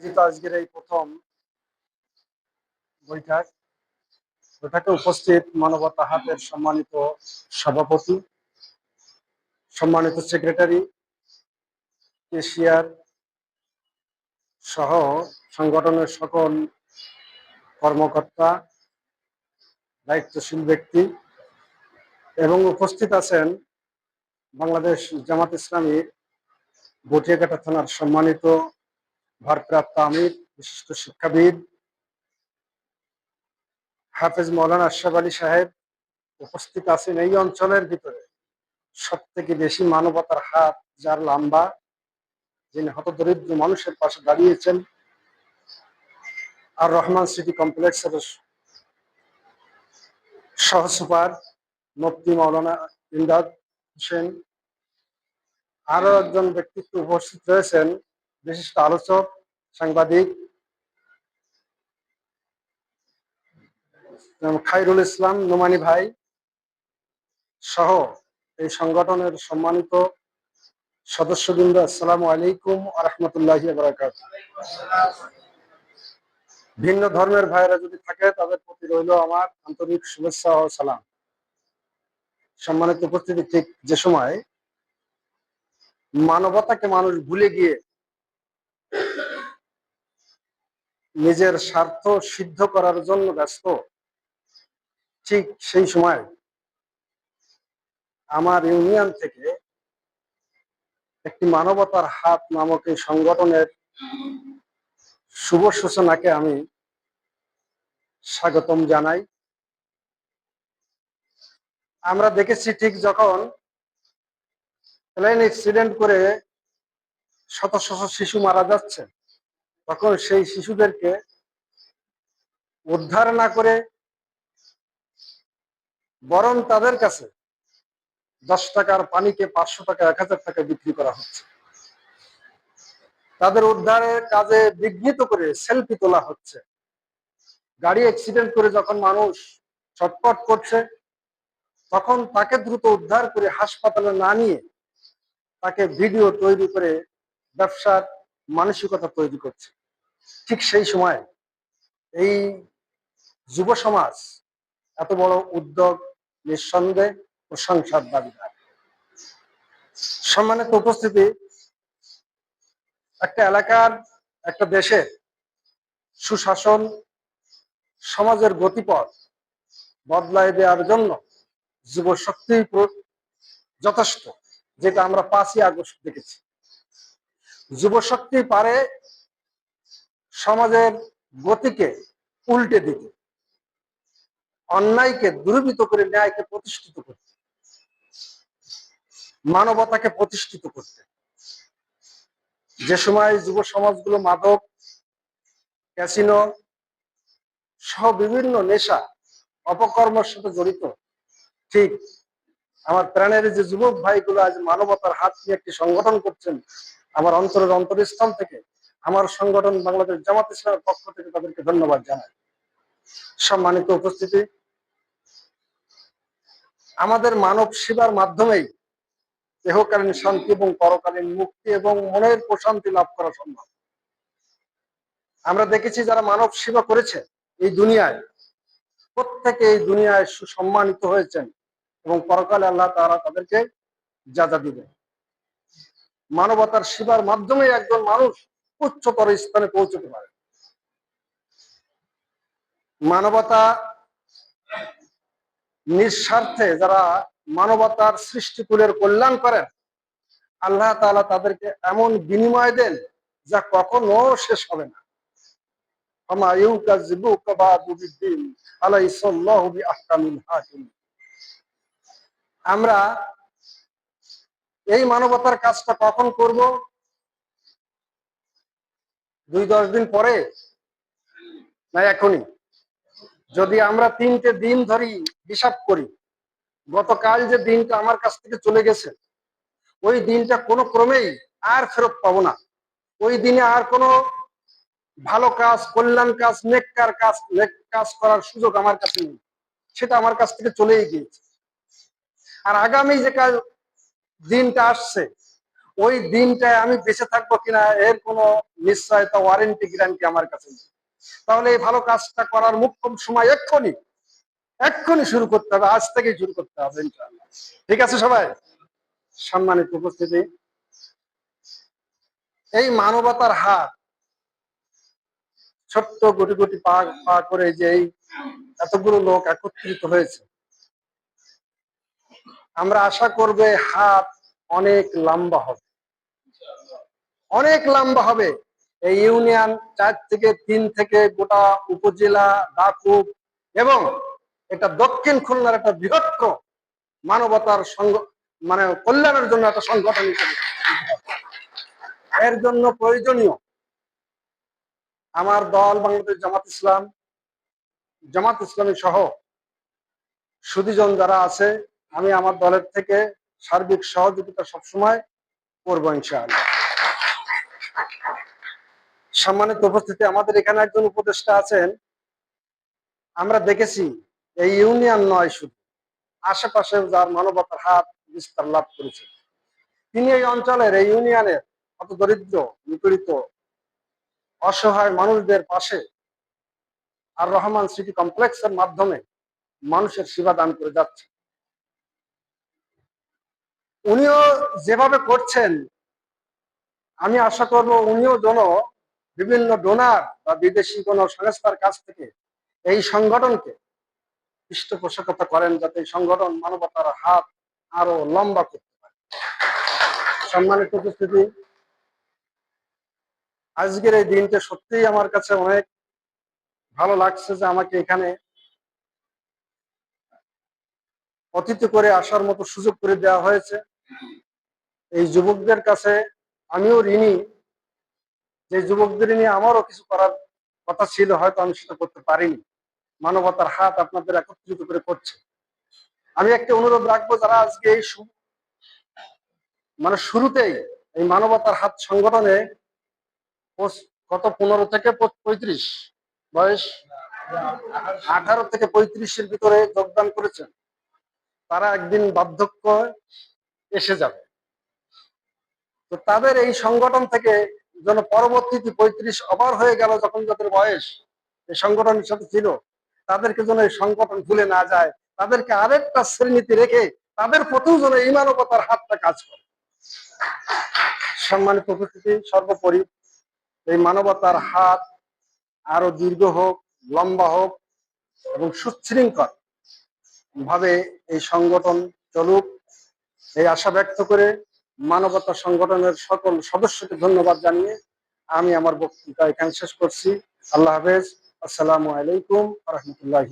আজকের এই প্রথম বৈঠক বৈঠকে উপস্থিত মানবতা হাতের সম্মানিত সভাপতি, সম্মানিত সেক্রেটারি, এশিয়ার সহ সংগঠনের সকল কর্মকর্তা, দায়িত্বশীল ব্যক্তি এবং উপস্থিত আছেন বাংলাদেশ জামাত ইসলামীর বটিয়াঘাটা থানার সম্মানিত ভারপ্রাপ্ত আমির, বিশিষ্ট শিক্ষাবিদ হাফেজ মৌলানা আশরাফ আলী সাহেব উপস্থিত আছেন এই অঞ্চলের ভিতরে। সব থেকে বেশি মানবতার হাত যার লম্বা, যিনি হতদরিদ্র মানুষের পাশে দাঁড়িয়েছেন, আর রহমান সিটি কমপ্লেক্সের সহ সুপার মুফতি মৌলানা ইমদাদ হোসেন। আরও একজন ব্যক্তিত্ব উপস্থিত রয়েছেন বিশিষ্ট আলোচক, সাংবাদিক খাইরুল ইসলাম নোমানি ভাই সহ এই সংগঠনের সম্মানিত সদস্যবৃন্দ, আসসালামু আলাইকুম আরহামতুল্লাহ বারাকাত ভিন্ন ধর্মের ভাইয়েরা যদি থাকে, তাদের প্রতি রইল আমার আন্তরিক শুভেচ্ছা ও সালাম। সম্মানিত উপস্থিতি ঠিক যে সময় মানবতাকে মানুষ ভুলে গিয়ে নিজের স্বার্থ সিদ্ধ করার জন্য ব্যস্ত। ঠিক সেই সময় আমার ইউনিয়ন থেকে একটি মানবতার হাত নামক এই সংগঠনের শুভ সূচনাকে আমি স্বাগতম জানাই। আমরা দেখেছি ঠিক যখন প্লেন অ্যাক্সিডেন্ট করে শত শত শিশু মারা যাচ্ছে। তখন সেই শিশুদেরকে উদ্ধার না করে বরং তাদের কাছে দশ টাকার পানিকে পাঁচশো টাকা, এক হাজার টাকা বিক্রি করা হচ্ছে। তাদের উদ্ধারের কাজে বিঘ্নিত করে সেলফি তোলা হচ্ছে। গাড়ি অ্যাক্সিডেন্ট করে যখন মানুষ ছটপট করছে, তখন তাকে দ্রুত উদ্ধার করে হাসপাতালে না নিয়ে তাকে ভিডিও তৈরি করে ব্যবসার মানসিকতা তৈরি করছে। ঠিক সেই সময় এই যুব সমাজ এত বড় উদ্যোগ, নিঃসন্দেহ প্রশংসার দাবিদার সম্মানিত উপস্থিতি, একটা এলাকার, একটা দেশের সুশাসন সমাজের গতিপথ বদলায় দেওয়ার জন্য যুব শক্তি যথেষ্ট, যেটা আমরা পাঁচই আগস্ট দেখেছি। যুব শক্তি পারে সমাজের গতিকে উল্টে দিতে অন্যায়কে দুর্বৃত করে, ন্যায়কে প্রতিষ্ঠিত করতে, মানবতাকে প্রতিষ্ঠিত করতে। যে সময় যুব সমাজগুলো মাদক, ক্যাসিনো সহ বিভিন্ন নেশা, অপকর্মের সাথে জড়িত, ঠিক আমার প্রাণের যে যুবক ভাইগুলো আজ মানবতার হাত নিয়ে একটি সংগঠন করছেন, আমার অন্তরের অন্তরস্থল থেকে আমার সংগঠন বাংলাদেশ জামাত ইসলামের পক্ষ থেকে তাদেরকে ধন্যবাদ জানাই। সম্মানিত উপস্থিতি, আমাদের মানব সেবার মাধ্যমেই দেহকালীন শান্তি এবং পরকালীন মুক্তি এবং মনের প্রশান্তি লাভ করা সম্ভব। আমরা দেখেছি যারা মানব সেবা করেছে এই দুনিয়ায়, প্রত্যেকে এই দুনিয়ায় সুসম্মানিত হয়েছেন এবং পরকালে আল্লাহ তারা তাদেরকে যাজা দিবেন। মানবতার সেবার মাধ্যমে একজন মানুষ উচ্চতর স্থানে পৌঁছতে পারে। মানবতা নিঃস্বার্থে যারা মানবতার সৃষ্টিকুলের কল্যাণ করেন, আল্লাহ তালা তাদেরকে এমন বিনিময় দেন যা কখনো শেষ হবে না। আমরা এই মানবতার কাজটা কখন করব? দুই দশ দিন পরে? না, এখনই। যদি আমরা তিনটে দিন ধরি হিসাব করি, গতকাল যে দিনটা আমার কাছ থেকে চলে গেছে, ওই দিনটা কোনো ক্রমেই আর ফেরত পাবো না। ওই দিনে আর কোনো ভালো কাজ, কল্যাণ কাজ, নেককার কাজ, নেক কাজ করার সুযোগ আমার কাছে নেই। সেটা আমার কাছ থেকে চলেই গিয়েছে। আর আগামী যে কাজ দিনটা আসছে ওই দিনটায় আমি বেঁচে থাকব কিনা এর কোনো নিশ্চয়তা ওয়ারেন্টি গ্যারান্টি আমার কাছে নেই। তাহলে এই ভালো কাজটা করার মুখ্যম সময় এক্ষুনি এক্ষুনি শুরু করতে হবে, আজ থেকেই শুরু করতে হবে ঠিক আছে সবাই? সম্মানিত উপস্থিতি। এই মানবতার হাত ছোট্ট গুটি গুটি পা পা করে যে এই এতগুলো লোক একত্রিত হয়েছে, আমরা আশা করবে হাত অনেক লম্বা হবে। অনেক লম্বা হবে। এই ইউনিয়ন চার থেকে তিন থেকে গোটা উপজেলা ডাকুব এবং এটা দক্ষিণ খুলনার একটা বৃহত্তর মানবতার সংঘ মানে কল্যাণের জন্য একটা সংগঠন হিসেবে এর জন্য প্রয়োজনীয় আমার দল বাংলাদেশ জামাত ইসলাম, জামাত ইসলামী সহ সুদীজন যারা আছে, আমি আমার দলের থেকে সার্বিক সহযোগিতা সবসময় করব ইনশাআল্লাহ। সম্মানিত উপস্থিতি, আমাদের এখানে একজন উপদেষ্টা আছেন। আমরা দেখেছি, এই ইউনিয়ন নয় শুধু, আশেপাশে যার মানবতার হাত বিস্তার লাভ করেছে। তিনি এই অঞ্চলের, এই ইউনিয়নের অত দরিদ্র, নিপীড়িত, অসহায় মানুষদের পাশে আর রহমান সিটি কমপ্লেক্সের মাধ্যমে মানুষের সেবা দান করে যাচ্ছে। উনিও যেভাবে করছেন, আমি আশা করব উনিও যেন বিভিন্ন ডোনার বা বিদেশি কোনো সংস্থার কাছ থেকে এই সংগঠনকে পৃষ্ঠপোষকতা করেন যাতে এই সংগঠন মানবতার হাত আরও লম্বা করতে পারে। সম্মানিত উপস্থিতি, আজকের এই দিনটা সত্যিই আমার কাছে অনেক ভালো লাগছে যে আমাকে এখানে অতিথি করে আসার মতো সুযোগ করে দেওয়া হয়েছে। এই যুবকদের কাছে আমিও ঋণী। যে যুবকদের নিয়ে আমারও কিছু করার কথা ছিল, হয়তো আমি সেটা করতে পারিনি। মানবতার হাত আপনাদের একত্রিত করে করছে। আমি একটা অনুরোধ রাখব যারা আজকে এই মানে শুরুতেই এই মানবতার হাত সংগঠনে কত পনেরো থেকে পঁয়ত্রিশ বয়স আঠারো থেকে পঁয়ত্রিশের ভিতরে যোগদান করেছেন, তারা একদিন বার্ধক্য এসে যাবে। তো তাদের এই সংগঠন থেকে যেন পরবর্তীতে পঁয়ত্রিশ ওভার হয়ে গেল যখন যাদের বয়স এই সংগঠনের সাথে ছিল, তাদেরকে যেন এই সংগঠন ভুলে না যায়, তাদেরকে আরেকটা শ্রেণীতে রেখে তাদের প্রতিও যেন এই মানবতার হাতটা কাজ করে। সম্মানিত উপস্থিতি, সর্বোপরি এই মানবতার হাত আরও দীর্ঘ হোক, লম্বা হোক এবং সুশৃঙ্খল ভাবে এই সংগঠন চলুক, এই আশা ব্যক্ত করে মানবতা সংগঠনের সকল সদস্যকে ধন্যবাদ জানিয়ে আমি আমার বক্তৃতা এখানে শেষ করছি। আল্লাহ হাফেজ। আসসালামু আলাইকুম রহমতুল্লাহ